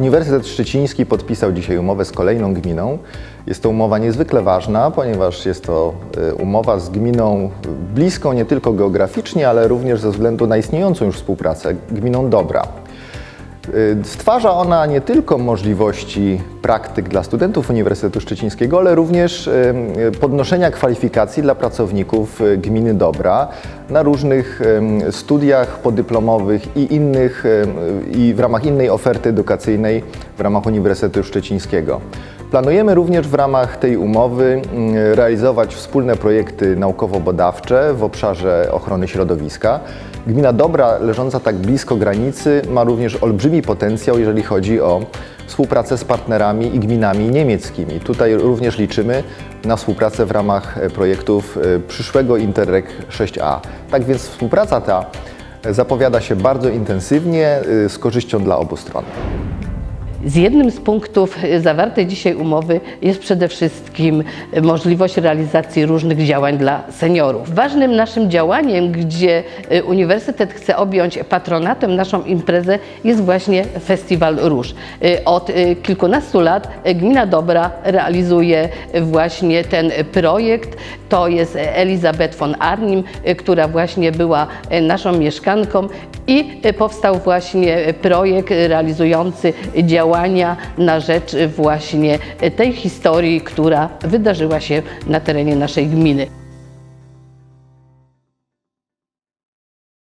Uniwersytet Szczeciński podpisał dzisiaj umowę z kolejną gminą. Jest to umowa niezwykle ważna, ponieważ jest to y, umowa z gminą bliską nie tylko geograficznie, ale również ze względu na istniejącą już współpracę, gminą Dobra. Y, Stwarza ona nie tylko możliwości praktyk dla studentów Uniwersytetu Szczecińskiego, ale również y, y, podnoszenia kwalifikacji dla pracowników gminy Dobra na różnych studiach podyplomowych i innych i w ramach innej oferty edukacyjnej w ramach Uniwersytetu Szczecińskiego. Planujemy również w ramach tej umowy mm, realizować wspólne projekty naukowo-badawcze w obszarze ochrony środowiska. Gmina Dobra, leżąca tak blisko granicy, ma również olbrzymi potencjał, jeżeli chodzi o współpracę z partnerami i gminami niemieckimi. Tutaj również liczymy na współpracę w ramach e, projektów e, przyszłego Interreg 6A. Tak więc współpraca ta zapowiada się bardzo intensywnie, e, z korzyścią dla obu stron. Z jednym z punktów y, zawartej dzisiaj umowy jest przede wszystkim y, możliwość realizacji różnych działań dla seniorów. Ważnym naszym działaniem, gdzie y, Uniwersytet chce objąć patronatem naszą imprezę, jest właśnie Festiwal Róż. Od kilkunastu lat Gmina Dobra realizuje właśnie ten projekt. To jest Elizabeth von Arnim, która właśnie była naszą mieszkanką i powstał właśnie projekt realizujący działania na rzecz właśnie tej historii, która wydarzyła się na terenie naszej gminy.